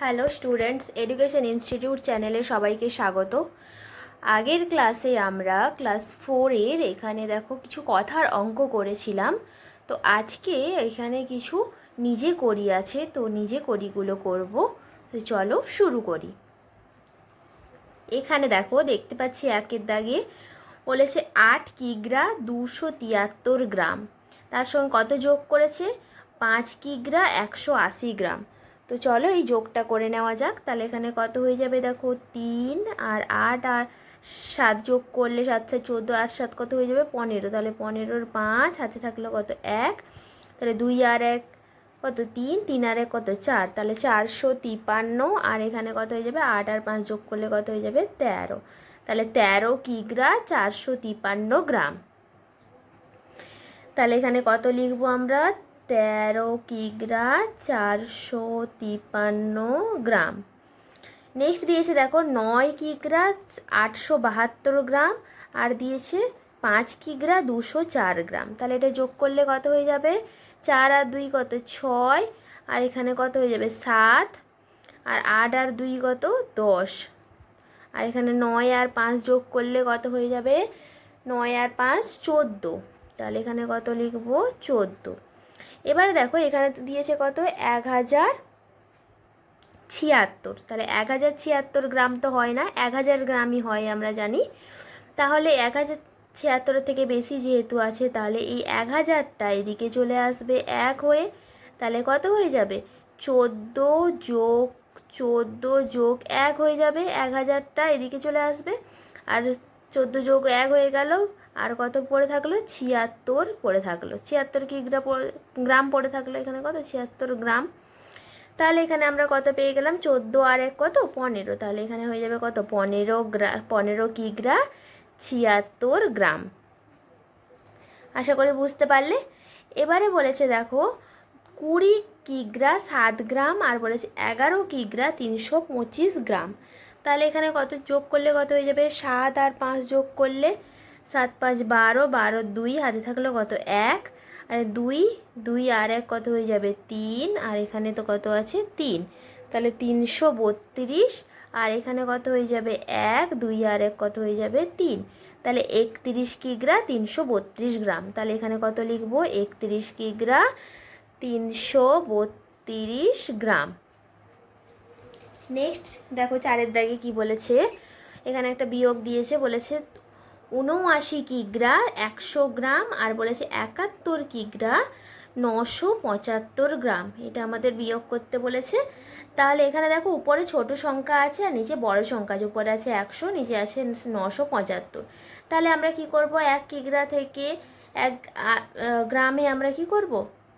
Hello students education institute চ্যানেলে সবাইকে স্বাগত। আগের ক্লাসে আমরা ক্লাস ফোরের এখানে দেখো কিছু কথার অঙ্ক করেছিলাম। তো আজকে এখানে কিছু নিজে করি আছে, তো নিজে করিগুলো করব। তো চলো শুরু করি। এখানে দেখো, দেখতে পাচ্ছি একের দাগে বলেছে আট কিগ্রা দুশো তিয়াত্তর গ্রাম। তার সঙ্গে কত যোগ করেছে? পাঁচ কিগ্রা একশো আশি গ্রাম। তো চলো এই যোগটা করে নেওয়া যাক। তাহলে এখানে কত হয়ে যাবে দেখো? তিন আর আট আর সাত যোগ করলে সাত সাত, চোদ্দ, আট, সাত কত হয়ে যাবে? পনেরো। তাহলে পনেরোর পাঁচ, হাতে থাকল কত? এক। তাহলে দুই আর এক কত? তিন। তিন আর এক কত? চার। তাহলে চারশো তিপান্ন আর এখানে কত হয়ে যাবে? আট আর পাঁচ যোগ করলে কত হয়ে যাবে? তেরো। তাহলে তেরো কিগ্রা চারশো তিপান্ন গ্রাম। তাহলে এখানে কত লিখব আমরা? তেরো কিগ্রা চারশো তিপান্ন গ্রাম। নেক্সট দিয়েছে দেখো নয় কিগ্রা আটশো বাহাত্তর গ্রাম আর দিয়েছে পাঁচ কিগ্রা দুশো চার গ্রাম। তাহলে এটা যোগ করলে কত হয়ে যাবে? চার আর দুই কত? ছয়। আর এখানে কত হয়ে যাবে? সাত। আর আট আর দুই কত? দশ। আর এখানে নয় আর পাঁচ যোগ করলে কত হয়ে যাবে? নয় আর পাঁচ, চোদ্দ। তাহলে এখানে কত লিখব? চোদ্দ। এবারে দেখো, এখানে দিয়েছে কত? এক হাজার ছিয়াত্তর। তাহলে এক হাজার ছিয়াত্তর গ্রাম তো হয় না, এক হাজার গ্রামই হয় আমরা জানি। তাহলে এক হাজার ছিয়াত্তরের থেকে বেশি যেহেতু আছে, তাহলে এই এক হাজারটা এদিকে চলে আসবে এক হয়ে, তাহলে কত হয়ে যাবে? চোদ্দ যোগ চোদ্দ যোগ এক হয়ে যাবে, এক হাজারটা এদিকে চলে আসবে। আর চোদ্দ যোগ এক হয়ে গেল আর কত পড়ে থাকল? ছিয়াত্তর পড়ে থাকল। ছিয়াত্তর কি গ্রা গ্রাম পড়ে থাকল এখানে কত? ছিয়াত্তর গ্রাম। তাহলে এখানে আমরা কত পেয়ে গেলাম? চোদ্দ আর এক কত? পনেরো। তাহলে এখানে হয়ে যাবে কত? পনেরো গ্রা পনেরো কিগ্রা ছিয়াত্তর গ্রাম। আশা করি বুঝতে পারলে। এবারে বলেছে, দেখো, কুড়ি কিগ্রা সাত গ্রাম। আর বলেছে, এগারো কিগ্রা তিনশো পঁচিশ গ্রাম। তাহলে এখানে কত যোগ করলে কত হয়ে যাবে? সাত আর পাঁচ যোগ করলে সাত পাঁচ বারো বারো দুই, হাতে থাকল কত এক, আর দুই দুই আর এক কত হয়ে যাবে তিন, আর এখানে তো কত আছে তিন। তাহলে তিনশো বত্রিশ, আর এখানে কত হয়ে যাবে এক, দুই আর এক কত হয়ে যাবে তিন। তাহলে একত্রিশ কিগ্রা তিনশো বত্রিশ গ্রাম। তাহলে এখানে কত লিখব? একত্রিশ কিগ্রা তিনশো বত্রিশ গ্রাম। নেক্সট দেখো চারের দাগে কি বলেছে? এখানে একটা বিয়োগ দিয়েছে, বলেছে উনআশি কিগ্রা একশো গ্রাম, আর বলেছে একাত্তর কিগ্রা নশো পঁচাত্তর গ্রাম। এটা আমাদের বিয়োগ করতে বলেছে। তাহলে এখানে দেখো, উপরে ছোট সংখ্যা আছে আর নিচে বড় সংখ্যা আছে। উপরে আছে একশো, নিচে আছে নশো পঁচাত্তর। তাহলে আমরা কি করব? এক কিগ্রা থেকে এক গ্রামে আমরা কি করব?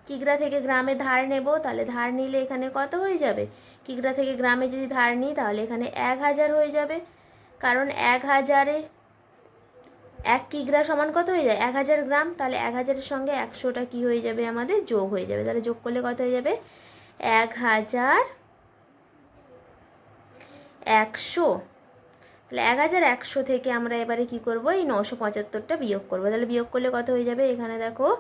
কিগ্রা থেকে গ্রামে ধার নেব? তাহলে ধার নিলে এখানে কত হয়ে যাবে? কিগ্রা থেকে গ্রামে যদি ধার নিই, তাহলে এখানে এক হাজার হয়ে যাবে। কারণ এক হাজারে এক কিগ্রা সমান কত হয়ে যায়? এক হাজার গ্রাম। তাহলে এক হাজারের সঙ্গে একশোটা কি হয়ে যাবে আমাদের? যোগ হয়ে যাবে। তাহলে যোগ করলে কত হয়ে যাবে? এক হাজার একশো। তাহলে এক হাজার একশো থেকে আমরা এবারে কি করব? এই নশো পঁচাত্তরটা বিয়োগ করব। তাহলে বিয়োগ করলে কত হয়ে যাবে? এখানে দেখো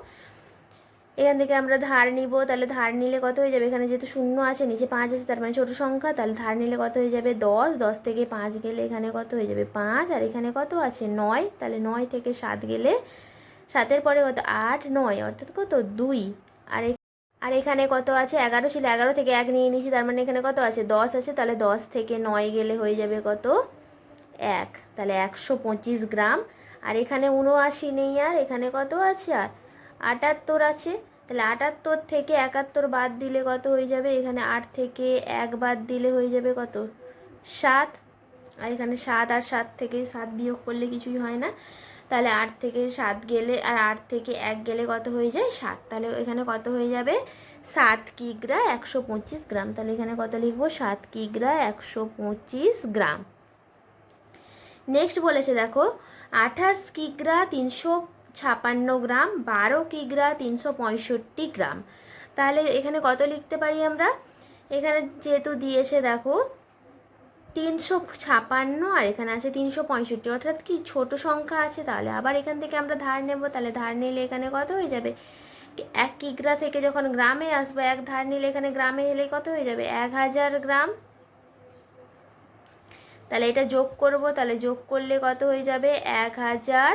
এখান থেকে আমরা ধার নিব, তাহলে ধার নিলে কত হয়ে যাবে? এখানে যেহেতু শূন্য আছে, নিচে পাঁচ আছে, তার মানে ছোটো সংখ্যা, তাহলে ধার নিলে কত হয়ে যাবে? দশ। দশ থেকে পাঁচ গেলে এখানে কত হয়ে যাবে? পাঁচ। আর এখানে কত আছে? নয়। তাহলে নয় থেকে সাত গেলে সাতের পরে কত? আট, নয়। অর্থাৎ কত? দুই। আর আর এখানে কত আছে? এগারো ছিল, এগারো থেকে এক নিয়ে নিয়েছি, তার মানে এখানে কত আছে? দশ আছে, তাহলে দশ থেকে নয় গেলে হয়ে যাবে কত? এক। তাহলে একশো পঁচিশ গ্রাম। আর এখানে উনআশি নেই আর, এখানে কত আছে? আর আটাত্তর আছে। তাহলে আটাত্তর থেকে একাত্তর বাদ দিলে কত হয়ে যাবে? এখানে আট থেকে এক বাদ দিলে হয়ে যাবে কত? সাত। আর এখানে সাত আর সাত থেকে সাত বিয়োগ করলে কিছুই হয় না। তাহলে আট থেকে সাত গেলে, আর আট থেকে এক গেলে কত হয়ে যায়? সাত। তাহলে এখানে কত হয়ে যাবে? সাত কিগ্রা একশো পঁচিশ গ্রাম। তাহলে এখানে কত লিখব? সাত কিগ্রা একশো পঁচিশ গ্রাম। নেক্সট বলেছে দেখো, আঠাশ কিগ্রা তিনশো ছাপান্ন গ্রাম, বারো কিগ্রা, তিনশো পঁয়ষট্টি গ্রাম। তাহলে এখানে কত লিখতে পারি আমরা? এখানে যেহেতু দিয়েছে দেখো, তিনশো ছাপান্ন আর এখানে আছে তিনশো পঁয়ষট্টি। অর্থাৎ কি ছোট সংখ্যা আছে, তাহলে আবার এখান থেকে আমরা ধার নেব। তাহলে ধার নিলে এখানে কত হয়ে যাবে? এক কিগ্রা থেকে যখন গ্রামে আসব, এক ধার নিলে এখানে গ্রামে এলে কত হয়ে যাবে? এক হাজার গ্রাম। তাহলে এটা যোগ করব, তাহলে যোগ করলে কত হয়ে যাবে? এক হাজার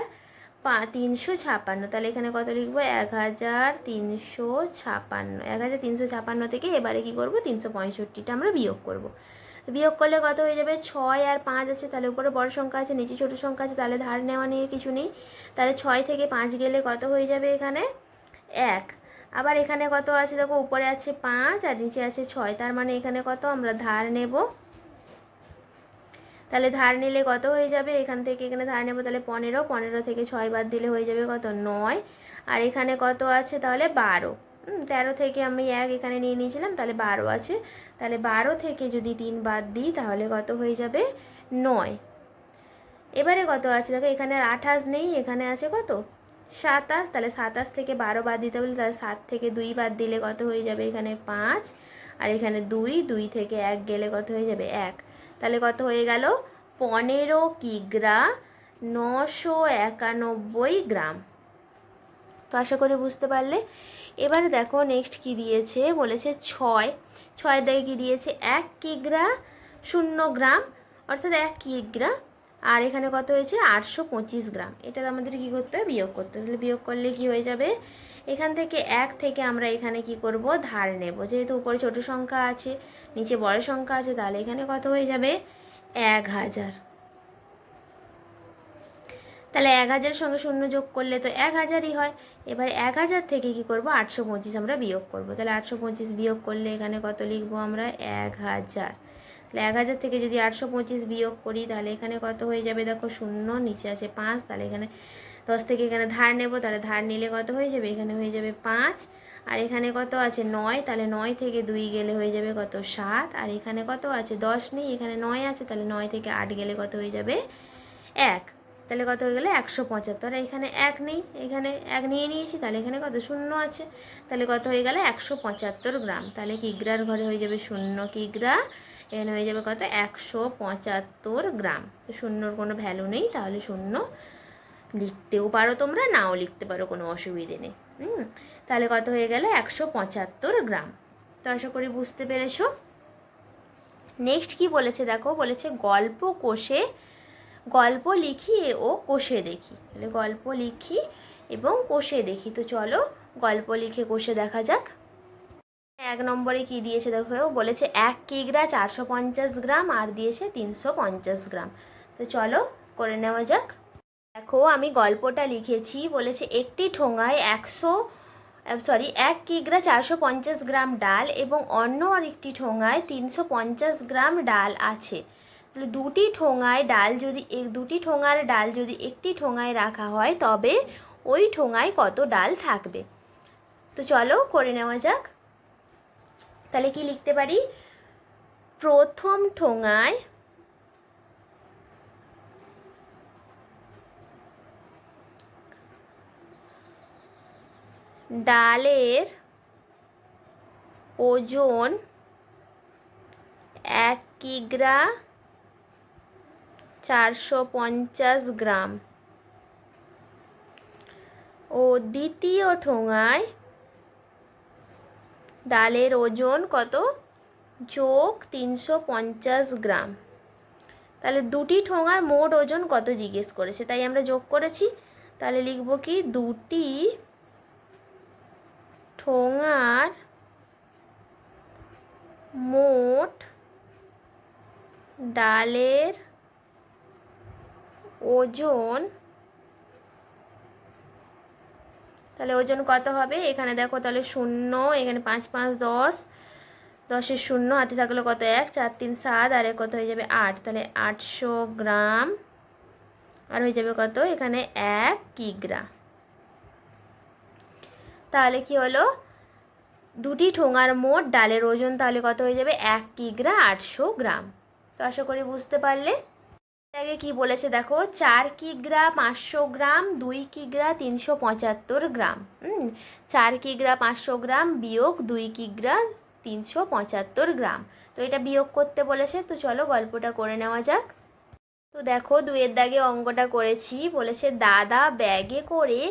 পা তিনশো ছাপান্ন। তাহলে এখানে কত লিখব? এক হাজার তিনশো ছাপান্ন। এক হাজার তিনশো ছাপান্ন থেকে এবারে কী করব? তিনশো পঁয়ষট্টিটা আমরা বিয়োগ করব। বিয়োগ করলে কত হয়ে যাবে? ছয় আর পাঁচ আছে। তাহলে উপরে বড় সংখ্যা আছে, নিচে ছোটো সংখ্যা আছে। তাহলে ধার নেওয়া নিয়ে কিছু নেই। তাহলে ছয় থেকে পাঁচ গেলে কত হয়ে যাবে এখানে? এক। আবার এখানে কত আছে? দেখো, উপরে আছে পাঁচ আর নিচে আছে ছয়। তার মানে এখানে কত? আমরা ধার নেব তাহলে ধার নিলে কত হয়ে যাবে? এখান থেকে এখানে ধার নেব, তাহলে পনেরো। পনেরো থেকে ছয় বাদ দিলে হয়ে যাবে কত? নয়। আর এখানে কত আছে? তাহলে বারো। তেরো থেকে আমি এক এখানে নিয়ে নিয়েছিলাম, তাহলে বারো আছে। তাহলে বারো থেকে যদি তিন বাদ দিই, তাহলে কত হয়ে যাবে? নয়। এবারে কত আছে? দেখো, এখানে আর আঠাশ নেই, এখানে আছে কত? সাতাশ। তাহলে সাতাশ থেকে বারো বাদ দিতে বলে তাহলে সাত থেকে দুই বাদ দিলে কত হয়ে যাবে? এখানে পাঁচ। আর এখানে দুই দুই থেকে এক গেলে কত হয়ে যাবে? এক। তাহলে কত হয়ে গেল? পনেরো কিগ্রা নশো একানব্বই গ্রাম। তো আশা করি বুঝতে পারলে। এবারে দেখো নেক্সট কি দিয়েছে? বলেছে ছয়। ছয় দাগে কি দিয়েছে? এক কিগ্রা শূন্য গ্রাম। অর্থাৎ এক কিগ্রা। আর এখানে কত হয়েছে? আটশো পঁচিশ গ্রাম। এটা আমাদের কি করতে হবে? বিয়োগ করতে হবে। বিয়োগ করলে কি হয়ে যাবে? এখান থেকে এক থেকে আমরা এখানে কি করব? ধার নেব। যেহেতু উপরে ছোট সংখ্যা আছে, নিচে বড় সংখ্যা আছে, তাহলে এখানে কত হয়ে যাবে? এক হাজার। তাহলে এক হাজারের সঙ্গে শূন্য যোগ করলে তো এক হাজারই হয়। এবার এক হাজার থেকে কি করব? আটশো পঁচিশ আমরা বিয়োগ করব। তাহলে আটশো পঁচিশ বিয়োগ করলে এখানে কত লিখব আমরা? এক হাজার। তাহলে এক হাজার থেকে যদি আটশো পঁচিশ বিয়োগ করি, তাহলে এখানে কত হয়ে যাবে? দেখো শূন্য, নিচে আছে পাঁচ, তাহলে এখানে দশ থেকে এখানে ধার নেব, তাহলে ধার নিলে কত হয়ে যাবে? এখানে হয়ে যাবে পাঁচ। আর এখানে কত আছে? নয়। তাহলে নয় থেকে দুই গেলে হয়ে যাবে কত? সাত। আর এখানে কত আছে? দশ নেই। এখানে নয় আছে। তাহলে নয় থেকে আট গেলে কত হয়ে যাবে? এক। তাহলে কত হয়ে গেলে? একশো পঁচাত্তর। এখানে এক নেই। এখানে এক নিয়ে নিয়েছি। তাহলে এখানে কত? শূন্য আছে। তাহলে কত হয়ে গেলে? একশো পঁচাত্তর গ্রাম। তাহলে কিগ্রার ঘরে হয়ে যাবে শূন্য কিগ্রা এখানে হয়ে যাবে কত? একশো পঁচাত্তর গ্রাম। তো শূন্যর কোনো ভ্যালু নেই। তাহলে শূন্য লিখতেও পারো তোমরা, নাও লিখতে পারো, কোনো অসুবিধে নেই। হুম? তাহলে কত হয়ে গেল? একশো পঁচাত্তর গ্রাম। তো আশা করি বুঝতে পেরেছ। নেক্সট কি বলেছে দেখো? বলেছে গল্প কোষে, গল্প লিখি ও কোষে দেখি। তাহলে গল্প লিখি এবং কোষে দেখি। তো চলো গল্প লিখে কোষে দেখা যাক। এক নম্বরে কি দিয়েছে দেখো? বলেছে এক কিগ্রা চারশো পঞ্চাশ গ্রাম, আর দিয়েছে তিনশো পঞ্চাশ গ্রাম। তো চলো করে নেওয়া যাক। দেখো, আমি গল্পটা লিখেছি, বলেছে একটি ঠোঙায় একশো সরি এক কিগ্রা চারশো পঞ্চাশ গ্রাম ডাল এবং অন্য আরেকটি ঠোঙায় তিনশো পঞ্চাশ গ্রাম ডাল আছে। তাহলে দুটি ঠোঙায় ডাল যদি দুটি ঠোঙার ডাল যদি একটি ঠোঙায় রাখা হয়, তবে ওই ঠোঙায় কত ডাল থাকবে? তো চলো করে নেওয়া যাক। তাহলে কি লিখতে পারি? প্রথম ঠোঙায় ডালের ওজন এক কিগ্রা চারশো পঞ্চাশ গ্রাম। ও দ্বিতীয় ঠোঙায় ডালের ওজন কত? যোগ তিনশো পঞ্চাশ গ্রাম। তাহলে দুটি ঠোঙার মোট ওজন কত জিজ্ঞেস করেছে? তাই আমরা যোগ করেছি। তাহলে লিখব কি? দুটি ঠোঙার মোট ডালের ওজন, তাহলে ওজন কত হবে? এখানে দেখো তাহলে শূন্য, এখানে পাঁচ পাঁচ, দশ, দশের শূন্য, হাতে থাকলে কত? এক, চার, তিন, সাত, আর কত হয়ে যাবে? আট, তাহলে আটশো গ্রাম। আর হয়ে যাবে কত? এখানে এক কিগ্রা। তাহলে কি হলো? দুটি ঠোঙার মোট ডালের ওজন তাহলে কত হয়ে যাবে? এক কিগ্রা আটশো গ্রাম। তো আশা করি বুঝতে পারলে। আগে কি বলেছে দেখো? চার কিগ্রা পাঁচশো গ্রাম, দুই কিগ্রা তিনশো পঁচাত্তর গ্রাম। চার কিগ্রা পাঁচশো গ্রাম, বিয়োগ দুই কিগ্রা তিনশো পঁচাত্তর গ্রাম। তো এটা বিয়োগ করতে বলেছে। তো চলো গল্পটা করে নেওয়া যাক। তো দেখো, দুয়ের দাগে অঙ্কটা করেছি। বলেছে, দাদা ব্যাগে করে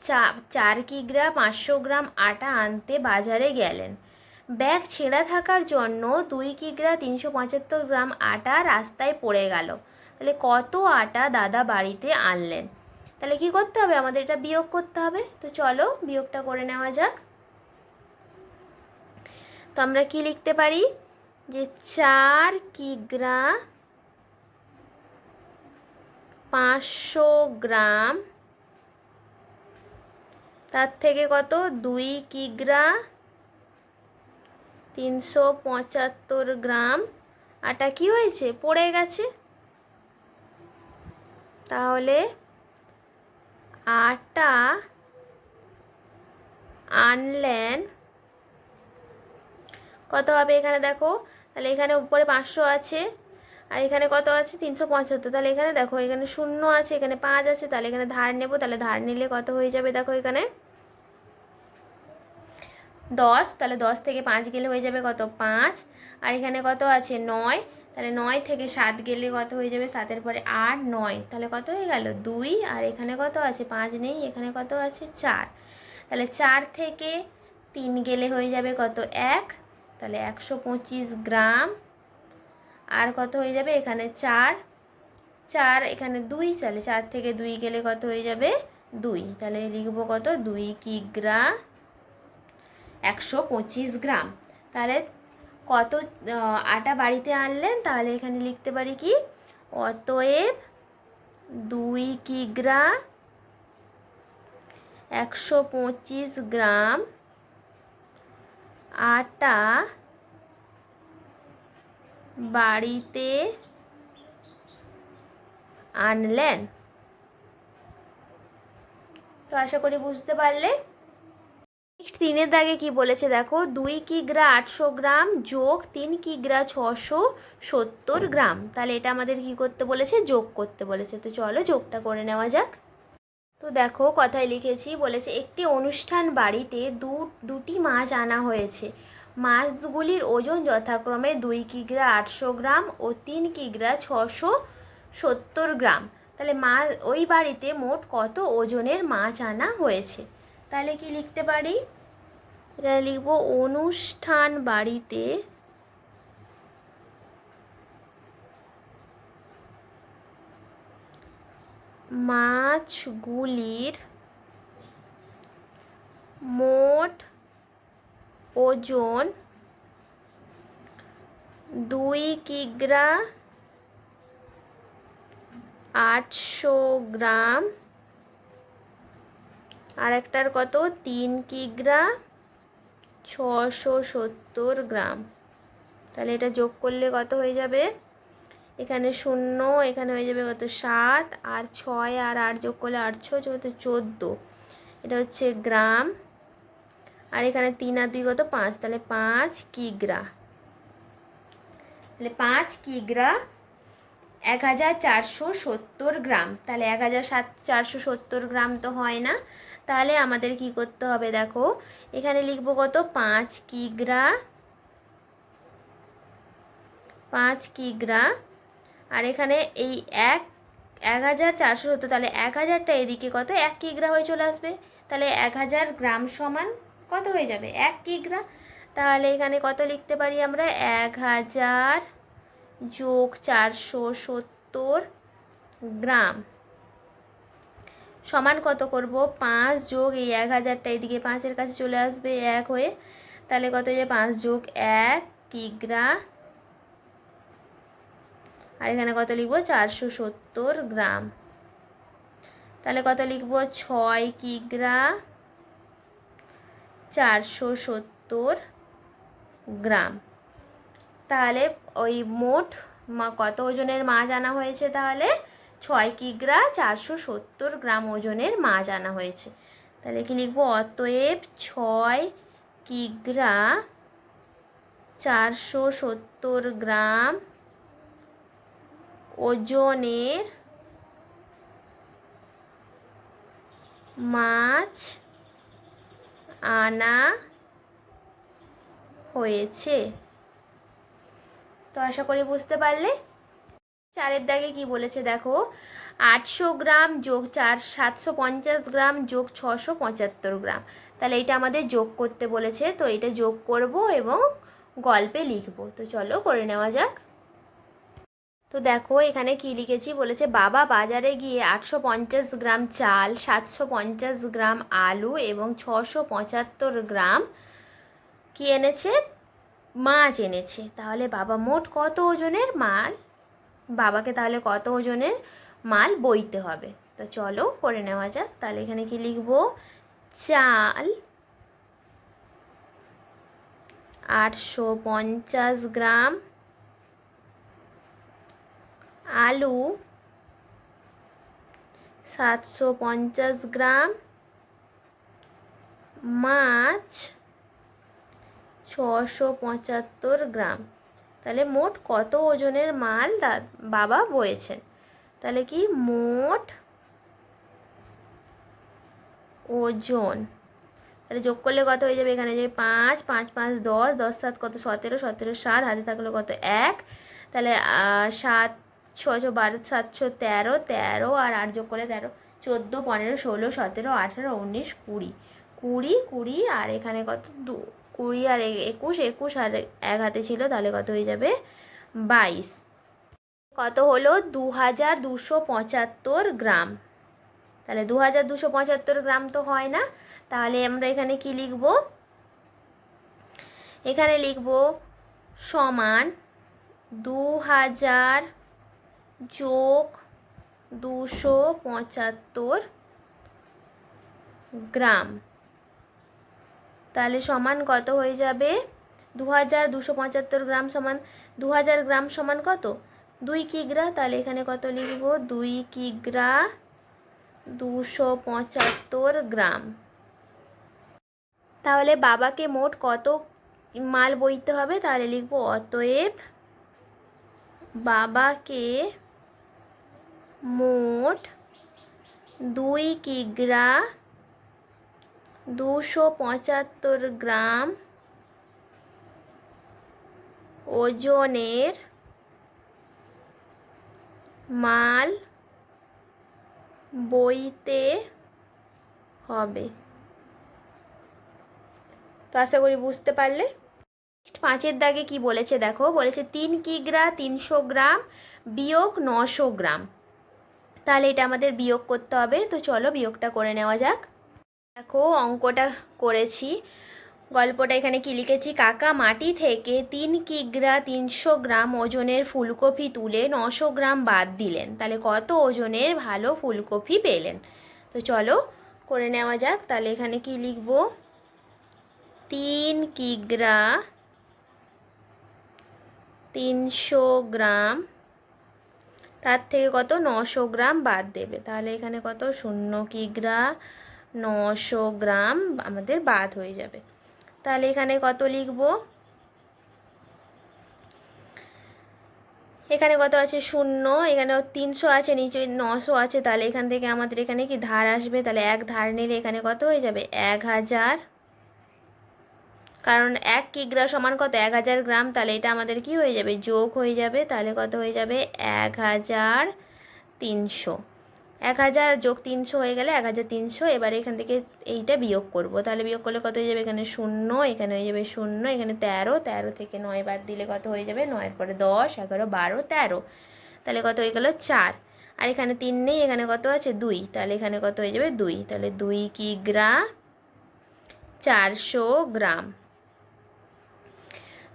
চা, চার কিগ্রা পাঁচশো গ্রাম আটা আনতে বাজারে গেলেন। ব্যাগ ছেঁড়া থাকার জন্য দুই কিগ্রা তিনশো পঁচাত্তর গ্রাম আটা রাস্তায় পড়ে গেল। তাহলে কত আটা দাদা বাড়িতে আনলেন? তাহলে কি করতে হবে? আমাদের এটা বিয়োগ করতে হবে। তো চলো বিয়োগটা করে নেওয়া যাক। তো আমরা কি লিখতে পারি? যে চার কিগ্রা পাঁচশো গ্রাম তার থেকে কত? দুই কিগ্রা তিনশো পঁচাত্তর গ্রাম। আটা কি হয়েছে? পড়ে গেছে। তাহলে আটা আনলেন। কত হবে এখানে দেখো? তাহলে এখানে উপরে পাঁচশো আছে। আর এখানে কত আছে? তিনশো পঁচাত্তর। তাহলে এখানে দেখো, এখানে শূন্য আছে, এখানে পাঁচ আছে, তাহলে এখানে ধার নেব। তাহলে ধার নিলে কত হয়ে যাবে দেখো এখানে? দশ। তাহলে দশ থেকে পাঁচ গেলে হয়ে যাবে কত? পাঁচ। আর এখানে কত আছে? নয়। তাহলে নয় থেকে সাত গেলে কত হয়ে যাবে? সাতের পরে আট, নয়। তাহলে কত হয়ে গেল? দুই। আর এখানে কত আছে? পাঁচ নেই। এখানে কত আছে? চার। তাহলে চার থেকে তিন গেলে হয়ে যাবে কত? এক। তাহলে একশো পঁচিশ গ্রাম। আর কত হয়ে যাবে? এখানে চার। চার এখানে দুই, তাহলে চার থেকে দুই গেলে কত হয়ে যাবে? দুই। তাহলে লিখব কত? দুই কিগ্রা একশো পঁচিশ গ্রাম। তাহলে কত আটা বাড়িতে আনলেন, তাহলে এখানে লিখতে পারি কি? অতএব দুই কিগ্রা একশো পঁচিশ গ্রাম আটা বাড়িতে আনলেন? তো আশা করি বুঝতে পারলে। নেক্সট তিনের দাগে কি বলেছে দেখো, দুই কিগ্রা আটশো গ্রাম যোগ তিন কিগ্রা ছশো সত্তর গ্রাম। তাহলে এটা আমাদের কি করতে বলেছে? যোগ করতে বলেছে। তো চলো যোগটা করে নেওয়া যাক। তো দেখো, কথায় লিখেছি, বলেছে, একটি অনুষ্ঠান বাড়িতে দু, দুটি মাছ আনা হয়েছে। মাছগুলির ওজন যথাক্রমে দুই কিগ্রা আটশো গ্রাম ও তিন কিগ্রা ছশো সত্তর গ্রাম। তাহলে মা, ওই বাড়িতে মোট কত ওজনের মাছ আনা হয়েছে? তাহলে কি লিখতে পারি? এখানে লিখব অনুষ্ঠান বাড়িতে মাছগুলির মোট ওজন দুই কিগ্রা আটশো গ্রাম। আর একটার কত? তিন কিগ্রা ছশো সত্তর গ্রাম। তাহলে এটা যোগ করলে কত হয়ে যাবে? এখানে শূন্য, এখানে হয়ে যাবে কত? সাত। আর ছয় আর আট যোগ করলে আটশো কত চোদ্দ। এটা হচ্ছে গ্রাম। আর এখানে তিন আর দুই কত? পাঁচ। তাহলে পাঁচ কিগ্রা। তাহলে পাঁচ কিগ্রা এক হাজার চারশো সত্তর গ্রাম। তাহলে এক হাজার সাত চারশো সত্তর গ্রাম তো হয় না। তাহলে আমাদের কি করতে হবে দেখো, এখানে লিখব কত? পাঁচ কিগ্রা পাঁচ কিগ্রা। আর এখানে এই এক এক হাজার চারশো সত্তর, তাহলে এক হাজারটা এদিকে কত? এক কিগ্রা হয়ে চলে আসবে। তাহলে এক হাজার গ্রাম সমান কত হয়ে যাবে? এক কিগ্রা তাহলে এখানে কত লিখতে পারি আমরা? এক হাজার যোগ চারশো সত্তর গ্রাম। সমান কত করব? পাঁচ যোগ এই এক হাজারটা এদিকে পাঁচের কাছে চলে আসবে এক হয়ে। তাহলে কত যে পাঁচ যোগ এক কিগ্রা আর এখানে কত লিখব? চারশো সত্তর গ্রাম। তাহলে কত লিখব? ছয় কিগ্রা চারশো সত্তর গ্রাম। তাহলে ওই মোট মা- কত ওজনের মাছ আনা হয়েছে তাহলে? ছয় কিগ্রা চারশো সত্তর গ্রাম ওজনের মাছ আনা হয়েছে। তাহলে কি লিখব, অতএব ছয় কিগ্রা চারশো সত্তর গ্রাম ওজনের মাছ আনা হয়েছে। তো আশা করি বুঝতে পারলে। চারের দাগে কি বলেছে দেখো? আটশো গ্রাম যোগ চার, সাতশো পঞ্চাশ গ্রাম যোগ ছশো পঁচাত্তর গ্রাম। তাহলে এটা আমাদের যোগ করতে বলেছে। তো এটা যোগ করব এবং গল্পে লিখব। তো চলো করে নেওয়া যাক। তো দেখো, এখানে কি লিখেছি? বলেছে, বাবা, বাজারে গিয়ে আটশো পঞ্চাশ গ্রাম চাল, সাতশো পঞ্চাশ গ্রাম আলু এবং ছশো পঁচাত্তর গ্রাম কি এনেছে? মাছ এনেছে। তাহলে বাবা, মোট কত ওজনের মাল? বাবাকে তাহলে কত ওজনের মাল বইতে হবে? তো চলো করে নেওয়া যাক। তাহলে এখানে কি লিখব? চাল আটশো পঞ্চাশ গ্রাম আলু সাতশো পঞ্চাশ গ্রাম, মাছ ছশো পঁচাত্তর গ্রাম। তাহলে মোট কত ওজনের মাল বাবা বয়েছেন? তাহলে কি মোট ওজন, তাহলে যোগ করলে কত হয়ে যাবে এখানে? যে পাঁচ পাঁচ পাঁচ, দশ দশ, সাত, কত? সতেরো সতেরো, সাত, হাতে থাকলে কত? এক। তাহলে সাত ছশো বারো, সাতশো তেরো তেরো আর আট যোগ করলে তেরো, চোদ্দ, পনেরো, ষোলো, সতেরো, আঠেরো, উনিশ, কুড়ি। কুড়ি কুড়ি আর এখানে কত? দু, কুড়ি আর একুশ একুশ আর এক হাতে ছিল, তাহলে কত হয়ে যাবে? বাইশ। কত হলো? দু হাজার দুশো পঁচাত্তর গ্রাম। তাহলে দু হাজার দুশো পঁচাত্তর গ্রাম তো হয় না। তাহলে আমরা এখানে কি লিখব? এখানে লিখব সমান দু হাজার যোগ দুশো পঁচাত্তর গ্রাম। তাহলে সমান কত হয়ে যাবে? দু হাজার দুশো পঁচাত্তর গ্রাম সমান দু হাজার গ্রাম সমান কত? দুই কিগ্রা, তাহলে এখানে কত লিখব? দুই কিগ্রা দুশো পঁচাত্তর গ্রাম। তাহলে বাবাকে মোট কত মাল বইতে হবে? তাহলে লিখব, অতএব বাবাকে মোট দুই কিগ্রা দুশো পঁচাত্তর গ্রাম ওজনের মাল বইতে হবে। তো আশা করি বুঝতে পারলে। পাঁচের দাগে কি বলেছে দেখো? বলেছে তিন কিগ্রা তিনশো গ্রাম বিয়োগ নশো গ্রাম। তাহলে এটা আমাদের বিয়োগ করতে হবে। তো চলো বিয়োগটা করে নেওয়া যাক। দেখো, অঙ্কটা করেছি। গল্পটা এখানে কি লিখেছি? কাকা মাটি থেকে তিন কিগ্রা তিনশো গ্রাম ওজনের ফুলকপি তুলে নশো গ্রাম বাদ দিলেন। তাহলে কত ওজনের ভালো ফুলকপি পেলেন? তো চলো করে নেওয়া যাক। তাহলে এখানে কি লিখব? তিন কিগ্রা তিনশো গ্রাম তার থেকে কত? নশো গ্রাম বাদ দেবে। তাহলে এখানে কত? শূন্য কিগ্রা নশো গ্রাম আমাদের বাদ হয়ে যাবে। তাহলে এখানে কত লিখব? এখানে কত আছে? শূন্য। এখানে তিনশো আছে, নিচে নশো আছে। তাহলে এখান থেকে আমাদের এখানে কি ধার আসবে? তাহলে এক ধার নিলে এখানে কত হয়ে যাবে? এক হাজার। কারণ এক কিগ্রা সমান কত? এক হাজার গ্রাম, তাহলে এটা আমাদের কি হয়ে যাবে? যোগ হয়ে যাবে, তাহলে কত হয়ে যাবে? এক হাজার তিনশো। এক হাজার যোগ তিনশো হয়ে গেলে এক হাজার তিনশো, এবার এখান থেকে এইটা বিয়োগ করব। তাহলে বিয়োগ করলে কত হয়ে যাবে? এখানে শূন্য, এখানে হয়ে যাবে শূন্য, এখানে তেরো তেরো থেকে নয় বাদ দিলে কত হয়ে যাবে? নয়ের পরে দশ, এগারো, বারো, তেরো। তাহলে কত হয়ে গেল? চার। আর এখানে তিন নেই, এখানে কত আছে? দুই। তাহলে এখানে কত হয়ে যাবে? দুই। তাহলে দুই কিগ্রা চারশো গ্রাম।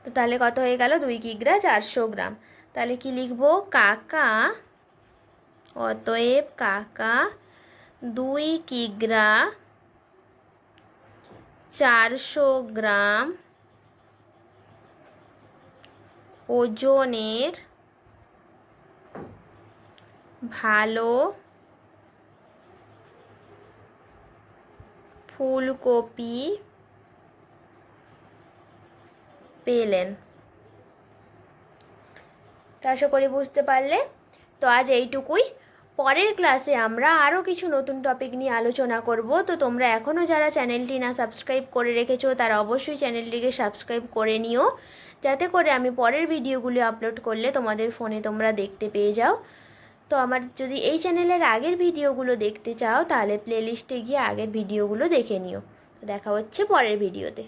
তো তাহলে কত হয়ে গেল? দুই কিগ্রা চারশো গ্রাম। তাহলে কি লিখব? কাকা, অতএব কাকা, দুই কিগ্রা চারশো গ্রাম ওজনের ভালো ফুলকপি পেলেন। তো আশা করি বুঝতে পারলে। তো আজ এইটুকুই। পরের ক্লাসে আমরা আরও কিছু নতুন টপিক নিয়ে আলোচনা করব। তো তোমরা এখনও যারা চ্যানেলটি না সাবস্ক্রাইব করে রেখেছো, তারা অবশ্যই চ্যানেলটিকে সাবস্ক্রাইব করে নিও। যাতে করে আমি পরের ভিডিওগুলি আপলোড করলে তোমাদের ফোনে তোমরা দেখতে পেয়ে যাও। তো আমার যদি এই চ্যানেলের আগের ভিডিওগুলো দেখতে চাও, তাহলে প্লেলিস্টে গিয়ে আগের ভিডিওগুলো দেখে নিও। দেখা হচ্ছে পরের ভিডিওতে